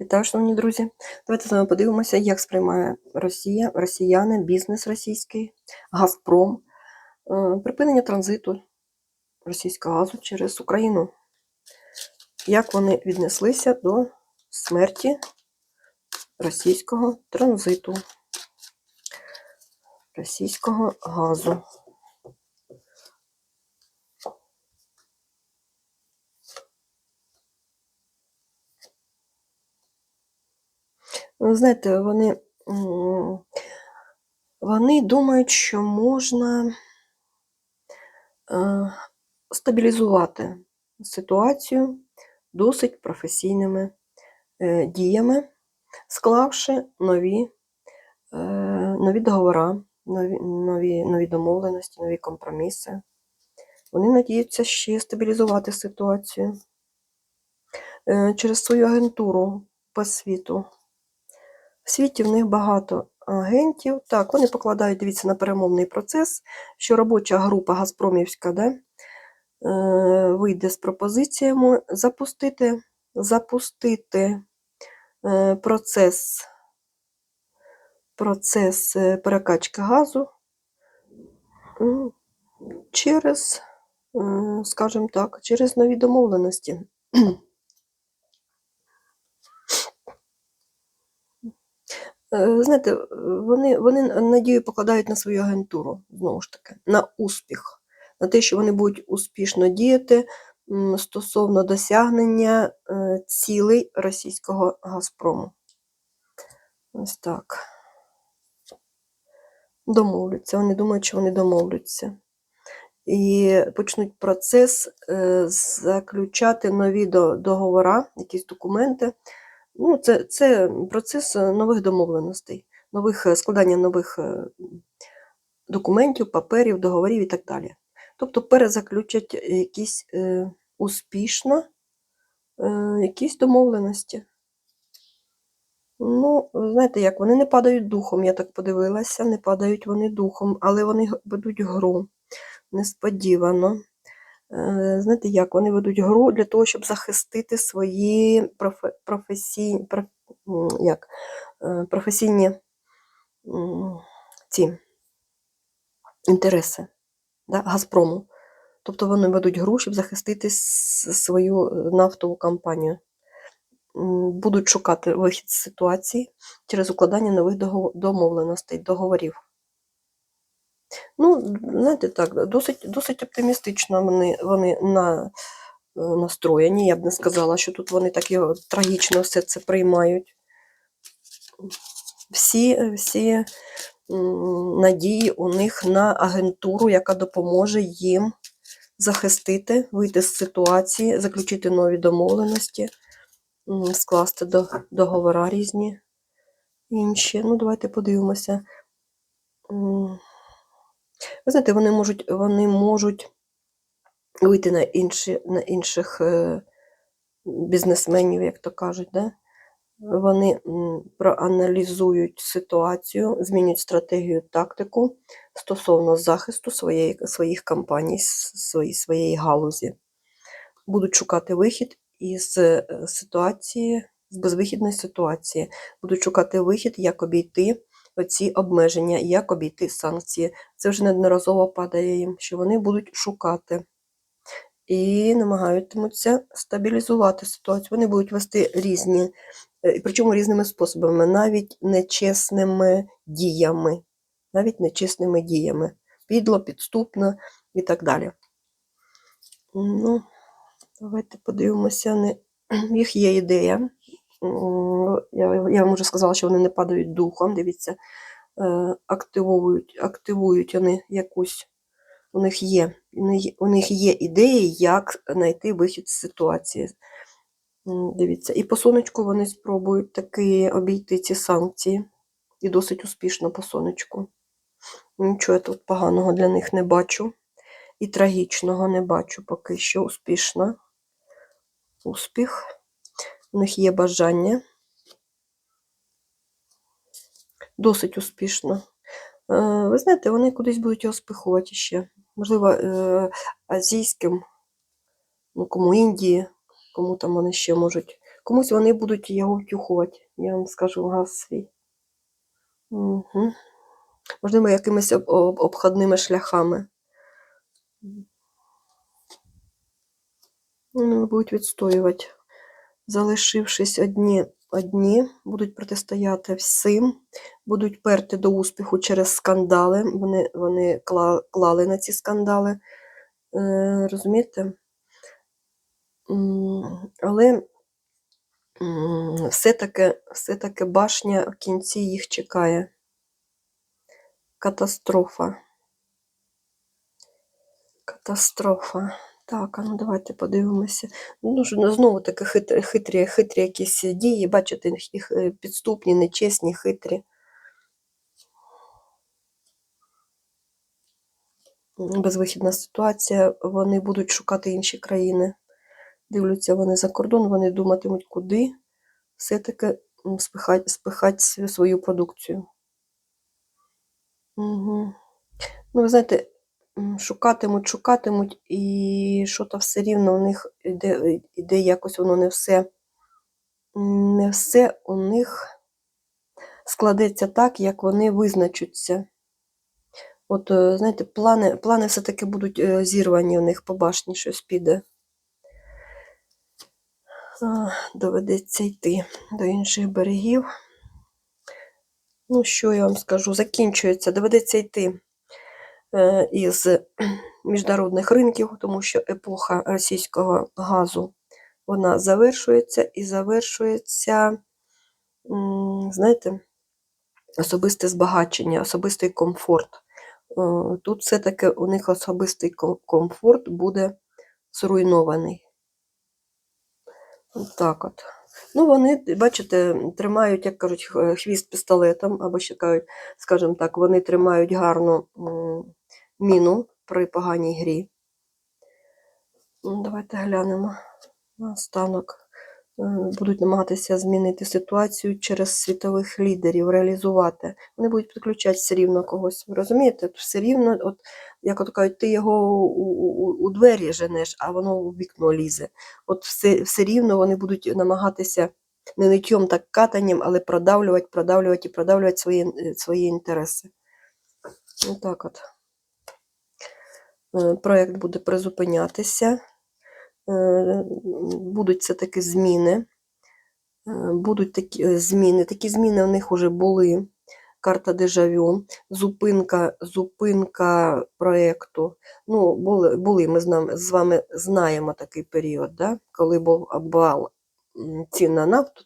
Вітаю, шановні друзі. Давайте з вами подивимося, як сприймає Росія, росіяни, бізнес російський, Газпром, е, припинення транзиту російського газу через Україну. Як вони віднеслися до смерті російського транзиту, російського газу. Знаєте, вони, вони думають, що можна е, стабілізувати ситуацію досить професійними е, діями, склавши нові, е, нові договори, нові, нові, нові домовленості, нові компроміси. Вони надіються ще стабілізувати ситуацію через свою агентуру по світу. В світі в них багато агентів. Так, вони покладають, дивіться, на перемовний процес, що робоча група Газпромівська да, е, вийде з пропозиціями запустити, запустити е, процес, процес е, перекачки газу через, скажімо так, через нові домовленості. Знаєте, вони, вони надію покладають на свою агентуру, знову ж таки, на успіх, на те, що вони будуть успішно діяти стосовно досягнення е, цілей російського Газпрому. Ось так. Домовляться. Вони думають, що вони домовляться. І почнуть процес е, заключати нові договори, якісь документи. Ну, це, це процес е, нових домовленостей, нових е, складання нових е, документів, паперів, договорів і так далі. Тобто перезаключать якісь е, успішно е, якісь домовленості. Ну, знаєте як, вони не падають духом, я так подивилася, не падають вони духом, але вони ведуть гру несподівано. Е, Знаєте як, вони ведуть гру для того, щоб захистити свої профе- професійні, проф- як, е, професійні ці інтереси да, Газпрому. Тобто вони ведуть гру, щоб захистити свою е, нафтову компанію. Будуть шукати вихід з ситуації через укладання нових домовленостей, договорів. Ну, знаєте, так, досить, досить оптимістично вони, вони на, е, настроєні. Я б не сказала, що тут вони так трагічно все це приймають. Всі, всі надії у них на агентуру, яка допоможе їм захистити, вийти з ситуації, заключити нові домовленості, скласти до, договори різні інші. Ну, давайте подивимося. Ви знаєте, вони можуть, вони можуть вийти на, інші, на інших е, бізнесменів, як то кажуть. Да? Вони проаналізують ситуацію, змінюють стратегію, тактику стосовно захисту своєї, своїх компаній, с- свої, своєї галузі. Будуть шукати вихід із е, ситуації, з безвихідної ситуації. Будуть шукати вихід, як обійти оці обмеження, як обійти санкції. Це вже неодноразово падає їм, що вони будуть шукати і намагатимуться стабілізувати ситуацію. Вони будуть вести різні, е, причому різними способами, навіть нечесними діями, навіть нечесними діями, підло, підступно і так далі. Ну, давайте подивимося. В їх є ідея. Я, я вам вже сказала, що вони не падають духом. Дивіться, е, активують, активують вони якусь. У них є, у них- є ідеї, як знайти вихід з ситуації. Дивіться, і по сонечку вони спробують таки обійти ці санкції. І досить успішно по сонечку. Нічого я тут поганого для них не бачу. І трагічного не бачу поки що. Успішно. Успіх. У них є бажання. Досить успішно. Е, Ви знаєте, вони кудись будуть його спихувати ще. Можливо, е, азійським, ну, кому Індії, кому там вони ще можуть, комусь вони будуть його втюхувати, я вам скажу газ свій. Угу. Можливо, якимись об- об- обходними шляхами. Вони будуть відстоювати. Залишившись одні, одні, будуть протистояти всім, будуть перти до успіху через скандали. Вони, вони клали на ці скандали. Е, розумієте? Але все-таки, все-таки башня в кінці їх чекає. Катастрофа. Катастрофа. Так, а ну давайте подивимося. Ну, ну, знову таки хитрі, хитрі, хитрі якісь дії, бачите, їх е, підступні, нечесні, хитрі. Безвихідна ситуація, вони будуть шукати інші країни. Дивляться вони за кордон, вони думатимуть, куди все-таки м, спихать, свою- продукцію. Угу. Ну, ви знаєте, шукатимуть, шукатимуть, і що-то все рівно у них іде, іде якось воно не все, не все у них складеться так, як вони визначаться. От, е, знаєте, плани, плани все-таки будуть е, зірвані у них по башні, щось піде. Доведеться йти до інших берегів. Ну, що я вам скажу? Закінчується, доведеться йти із міжнародних ринків, тому що епоха російського газу вона завершується і завершується, знаєте, особисте збагачення, особистий комфорт. Е, Тут все-таки у них особистий комфорт буде зруйнований. Так от. Ну, вони, бачите, тримають, як кажуть, хвіст пістолетом, або ще кажуть, скажімо так, вони тримають гарну міну при поганій грі. Ну, Давайте глянемо. Наостанок е, будуть намагатися змінити ситуацію через світових лідерів, реалізувати. Вони будуть підключати все рівно когось. Ви розумієте? Все рівно, от, як от кажуть, ти його у, у, у двері женеш, а воно у вікно лізе. От все, все рівно вони будуть намагатися не ниттєм так катанням, але продавлювати, продавлювати і продавлювати свої, е, свої інтереси. Отак от. Е, Проект буде призупинятися. Е, Будуть все-таки зміни. Е, Будуть такі зміни. Такі зміни у них вже були. Карта дежавю, зупинка, зупинка проєкту. Ну, були, були ми з, нами, з вами знаємо такий період, да? коли був обвал цін на нафту,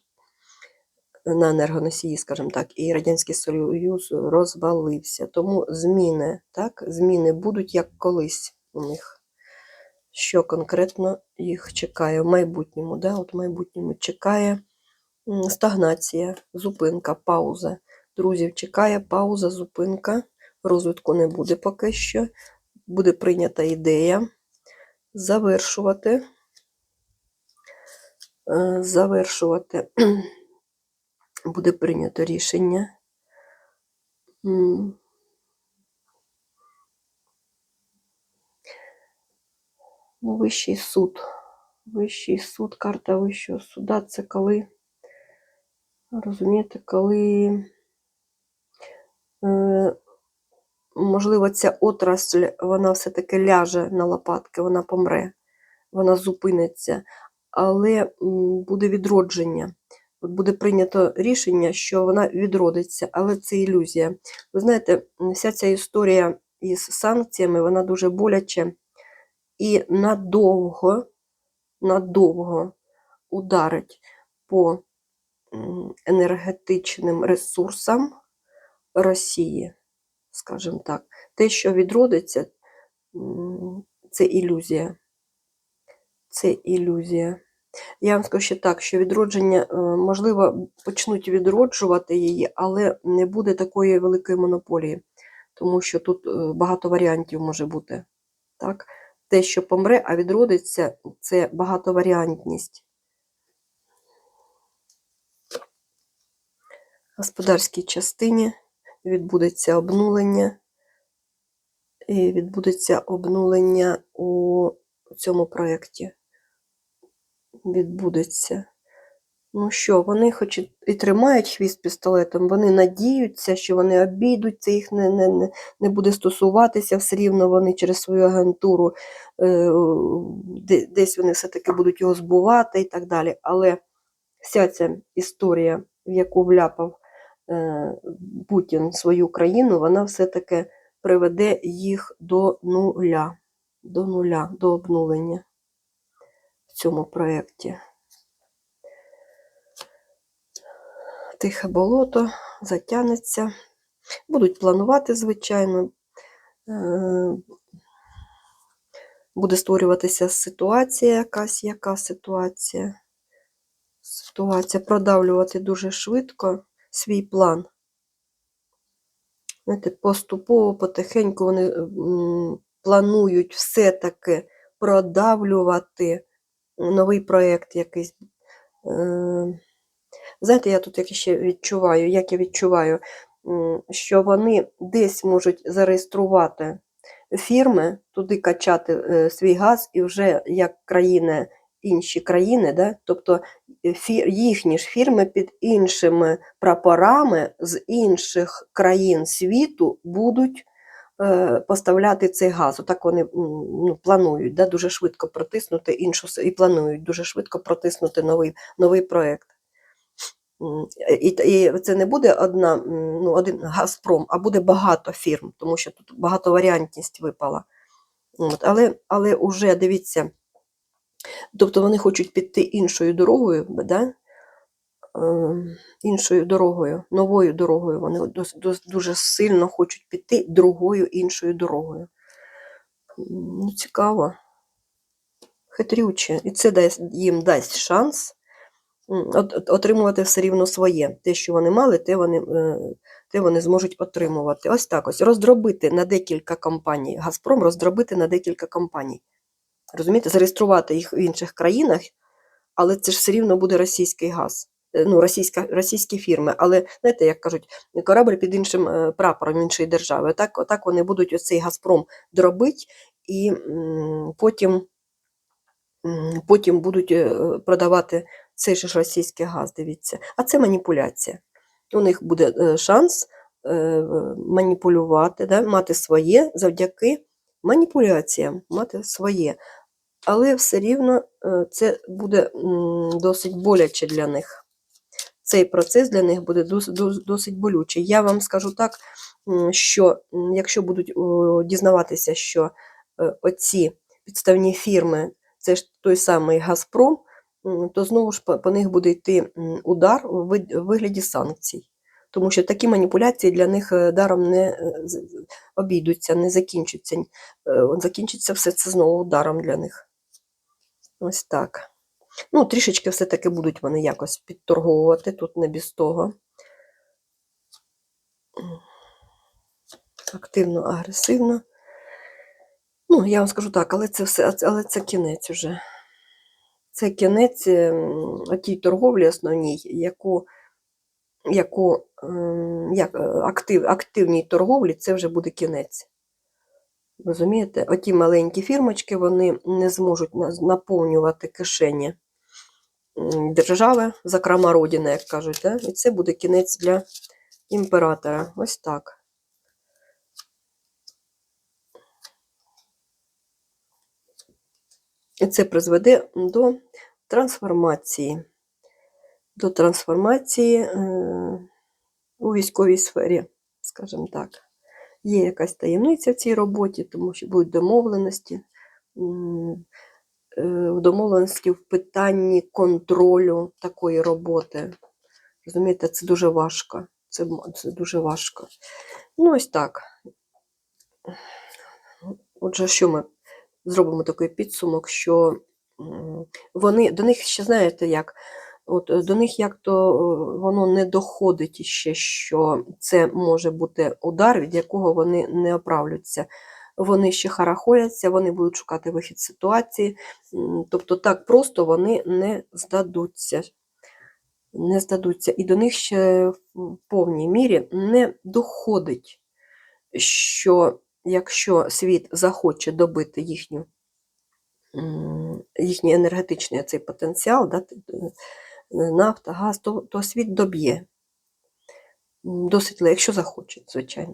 на енергоносії, скажімо так, і Радянський Союз розвалився. Тому зміни, так, зміни будуть як колись у них. Що конкретно їх чекає в майбутньому? Да? От в майбутньому чекає стагнація, зупинка, пауза. Друзів чекає пауза, зупинка. Розвитку не буде поки що. Буде прийнята ідея завершувати. е, Завершувати буде прийнято рішення. Ну, Вищий суд. Вищий суд, карта Вищого суда це коли, розумієте, коли, е, можливо, ця отрасль, вона все-таки ляже на лопатки, вона помре, вона зупиниться, але буде відродження. Буде прийнято рішення, що вона відродиться, але це ілюзія. Ви знаєте, вся ця історія із санкціями, вона дуже боляче і надовго, надовго ударить по енергетичним ресурсам Росії, скажімо так. Те, що відродиться, це ілюзія. Це ілюзія. Я вам скажу ще так, що відродження, е, можливо, почнуть відроджувати її, але не буде такої великої монополії, тому що тут е, багато варіантів може бути. Так? Те, що помре, а відродиться, це багатоваріантність. В господарській частині відбудеться обнулення, і відбудеться обнулення у цьому проєкті. Відбудеться. Ну що, вони хоч і тримають хвіст пістолетом, вони надіються, що вони обійдуть, це їх не, не, не, буде стосуватися, все рівно вони через свою агентуру е, десь вони все-таки будуть його збувати і так далі. Але вся ця історія, в яку вляпав е, Путін свою країну, вона все-таки приведе їх до нуля, до нуля, до обнулення цьому проєкті. Тихе болото затягнеться. Будуть планувати, звичайно. Е, Буде створюватися ситуація якась, яка ситуація. Ситуація продавлювати дуже швидко свій план. Знаєте, поступово, потихеньку вони планують все-таки продавлювати новий проєкт якийсь. Е, Знаєте, я тут ще відчуваю, як я відчуваю, що вони десь можуть зареєструвати фірми, туди качати е, свій газ, і вже як країни, інші країни, да? тобто е, їхні ж фірми під іншими прапорами з інших країн світу будуть поставляти цей газ. Отак вони ну, планують да? дуже швидко протиснути іншу і планують дуже швидко протиснути новий, новий проєкт. І, і це не буде одна, ну, один Газпром, а буде багато фірм, тому що тут багатоваріантність випала. От, але, але уже дивіться, тобто вони хочуть піти іншою дорогою, да? Ем, іншою дорогою, новою дорогою. Вони дуже сильно хочуть піти другою іншою дорогою. Ну, цікаво. Хитрюче. І це дасть, їм дасть шанс отримувати все рівно своє. Те, що вони мали, те вони, е, те вони зможуть отримувати. Ось так ось. Роздробити на декілька компаній. Газпром роздробити на декілька компаній. Розумієте, зареєструвати їх в інших країнах, але це ж все рівно буде російський газ. Е, Ну, російська, російські фірми. Але знаєте, як кажуть, корабль під іншим е, прапором іншої держави. Отак, отак вони будуть оцей Газпром дробить і потім, потім будуть е, продавати цей же ж російський газ, дивіться. А це маніпуляція. У них буде шанс маніпулювати, да, мати своє завдяки маніпуляціям, мати своє. Але все рівно це буде досить боляче для них. Цей процес для них буде дос- дос- досить болючий. Я вам скажу так, що якщо будуть дізнаватися, що е, оці підставні фірми це ж той самий Газпром, то знову ж по, них буде йти удар у вигляді санкцій. Тому що такі маніпуляції для них е, даром не е, обійдуться, не закінчаться. Закінчиться все це знову ударом для них. Ось так. Ну, трішечки все-таки будуть вони якось підторговувати, тут не без того. Активно, агресивно. Ну, я вам скажу так, але це все, але це кінець уже. Це кінець ем, отій торговлі основній, яку, яку ем, як, е, актив, активній торговлі, це вже буде кінець. Розумієте? Оті маленькі фірмочки, вони не зможуть наповнювати кишені держави, зокрема родини, як кажуть, да? і це буде кінець для імператора. Ось так. І це призведе до трансформації. До трансформації е, у військовій сфері, скажімо так. Є якась таємниця в цій роботі, тому що будуть домовленості. Е, в домовленості в питанні контролю такої роботи. Розумієте, це дуже важко. Це, це дуже важко. Ну, ось так. Отже, що ми зробимо такий підсумок, що вони до них ще знаєте як. От до них як то е, воно не доходить ще, що це може бути удар, від якого вони не оправляться. Вони ще харахояться, вони будуть шукати вихід з ситуації. Тобто так просто вони не здадуться. Не здадуться. І до них ще в повній мірі не доходить, що якщо світ захоче добити їхню, їхній енергетичний цей потенціал, да, нафта, газ, то, то світ доб'є. Досить, легко, якщо захоче, звичайно.